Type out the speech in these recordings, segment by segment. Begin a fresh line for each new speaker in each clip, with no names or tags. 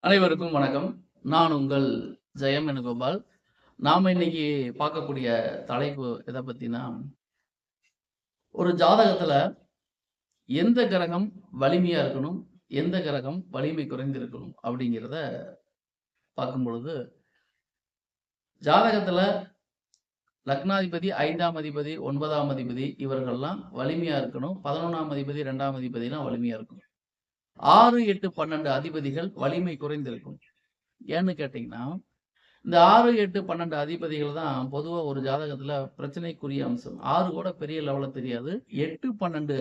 அனைவருக்கும் வணக்கம். நான் உங்கள் ஜெயம் வேணுகோபால். நாம இன்னைக்கு பார்க்கக்கூடிய தலைப்பு எதை பத்தினா, ஒரு ஜாதகத்துல எந்த கிரகம் வலிமையா இருக்கணும், எந்த கிரகம் வலிமை குறைந்திருக்கணும் அப்படிங்கிறத பார்க்கும் பொழுது, ஜாதகத்துல லக்னாதிபதி, ஐந்தாம் அதிபதி, ஒன்பதாம் அதிபதி இவர்கள்லாம் வலிமையா இருக்கணும். 11ஆம் அதிபதி, ரெண்டாம் அதிபதிலாம் வலிமையா இருக்கணும். 6, 8, 12 அதிபதிகள் வலிமை குறைந்திருக்கும். ஏன்னு கேட்டீங்கன்னா, இந்த 6, 8, 12 அதிபதிகள் தான் பொதுவாக ஒரு ஜாதகத்தில் பிரச்சனைக்குரிய அம்சம். ஆறு கூட பெரிய லெவலில் தெரியாது. 8, 12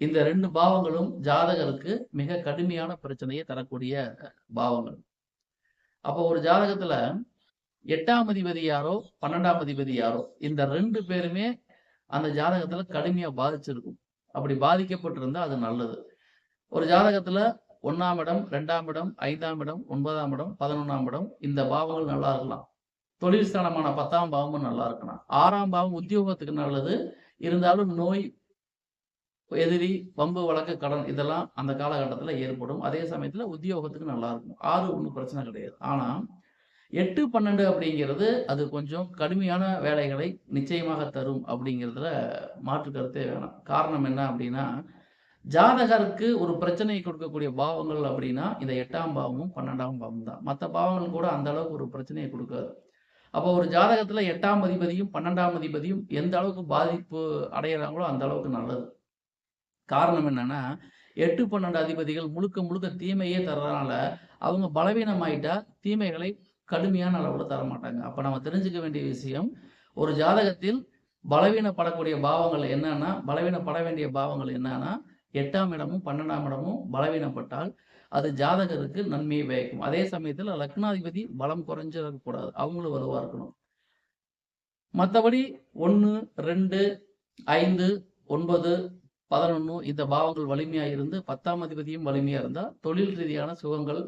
இந்த ரெண்டு பாவங்களும் ஜாதகருக்கு மிக கடுமையான பிரச்சனையை தரக்கூடிய பாவங்கள். அப்போ ஒரு ஜாதகத்துல எட்டாம் அதிபதி யாரோ, 12ஆம் அதிபதி யாரோ, இந்த ரெண்டு பேருமே அந்த ஜாதகத்துல கடுமையா பாதிச்சிருக்கும். அப்படி பாதிக்கப்பட்டிருந்தா அது நல்லது. ஒரு ஜாதகத்துல ஒன்னாம் இடம், ரெண்டாம் இடம், ஐந்தாம் இடம், ஒன்பதாம் இடம், 11ஆம் இடம் இந்த பாவங்கள் நல்லா இருக்கலாம். தொழில் ஸ்தானமான 10ஆம் பாவமும் நல்லா இருக்கலாம். ஆறாம் பாவம் உத்தியோகத்துக்கு நல்லது. இருந்தாலும் நோய், எதிரி, வம்பு, வழக்கு, கடன் இதெல்லாம் அந்த காலகட்டத்தில் ஏற்படும். அதே சமயத்தில் உத்தியோகத்துக்கு நல்லா இருக்கும். ஆறு ஒன்றும் பிரச்சனை கிடையாது. ஆனால் எட்டு பன்னெண்டு அப்படிங்கிறது அது கொஞ்சம் கடுமையான வேலைகளை நிச்சயமாக தரும் அப்படிங்கிறதுல மாற்று கருத்தே வேணாம். காரணம் என்ன அப்படின்னா, ஜாதகருக்கு ஒரு பிரச்சனையை கொடுக்கக்கூடிய பாவங்கள் அப்படின்னா, இந்த எட்டாம் பாவமும், 12ஆம் பாவமும் தான். மற்ற பாவங்கள் கூட அந்த அளவுக்கு ஒரு பிரச்சனையை கொடுக்காது அப்போ ஒரு ஜாதகத்துல எட்டாம் அதிபதியும், 12ஆம் அதிபதியும் எந்த அளவுக்கு பாதிப்பு அடையிறாங்களோ அந்த அளவுக்கு நல்லது. காரணம் என்னன்னா, 8, 12 அதிபதிகள் முழுக்க முழுக்க தீமையே தர்றதுனால, அவங்க பலவீனமாயிட்டா தீமைகளை கடுமையான அளவுல தரமாட்டாங்க. அப்ப நம்ம தெரிஞ்சுக்க வேண்டிய விஷயம், ஒரு ஜாதகத்தில் பலவீனப்படக்கூடிய பாவங்கள் என்னன்னா, பலவீனப்பட வேண்டிய பாவங்கள் என்னன்னா, எட்டாம் இடமும், 12ஆம் இடமும் பலவீனப்பட்டால், அது ஜாதகருக்கு நன்மையை பயக்கும். அதே சமயத்தில் லக்னாதிபதி பலம் குறைஞ்சிடக்கூடாது அவங்களும் வலுவா இருக்கணும். மற்றபடி ஒன்று ரெண்டு ஐந்து ஒன்பது பதினொன்று இந்த பாவங்கள் வலிமையாக இருந்து 10ஆம் அதிபதியும் வலிமையாக இருந்தால் தொழில் ரீதியான சுகங்கள்,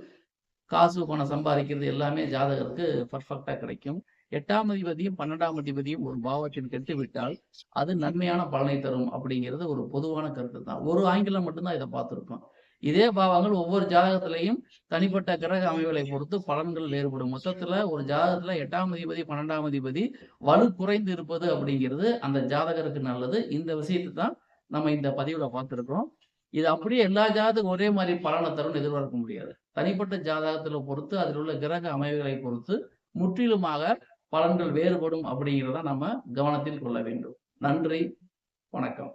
காசு, பணம் சம்பாதிக்கிறது எல்லாமே ஜாதகருக்கு பர்ஃபெக்டாக கிடைக்கும். எட்டாம் அதிபதியும், 12ஆம் அதிபதியும் ஒரு பாவத்தில் கெட்டுவிட்டால், அது நன்மையான பலனை தரும் அப்படிங்கிறது ஒரு பொதுவான கருத்து தான். ஒரு ஆங்கிலம் மட்டும்தான் இதை பார்த்துருக்கோம் இதே பாவங்கள் ஒவ்வொரு ஜாதகத்திலையும் தனிப்பட்ட கிரக அமைவுகளை பொறுத்து பலன்கள் வேறுபடும். மொத்தத்துல ஒரு ஜாதகத்துல எட்டாம் அதிபதி, 12ஆம் அதிபதி வலு குறைந்து இருப்பது அப்படிங்கிறது அந்த ஜாதகருக்கு நல்லது. இந்த விஷயத்தை தான் நம்ம இந்த பதிவுல பார்த்துருக்கோம் இது அப்படியே எல்லா ஜாதகம் ஒரே மாதிரி பலனை தரும்னு எதிர்பார்க்க முடியாது. தனிப்பட்ட ஜாதகத்துல பொறுத்து, அதில் உள்ள கிரக அமைவுகளை பொறுத்து முற்றிலுமாக பலன்கள் வேறுபடும் அப்படிங்கிறத நம்ம கவனத்தில் கொள்ள வேண்டும். நன்றி, வணக்கம்.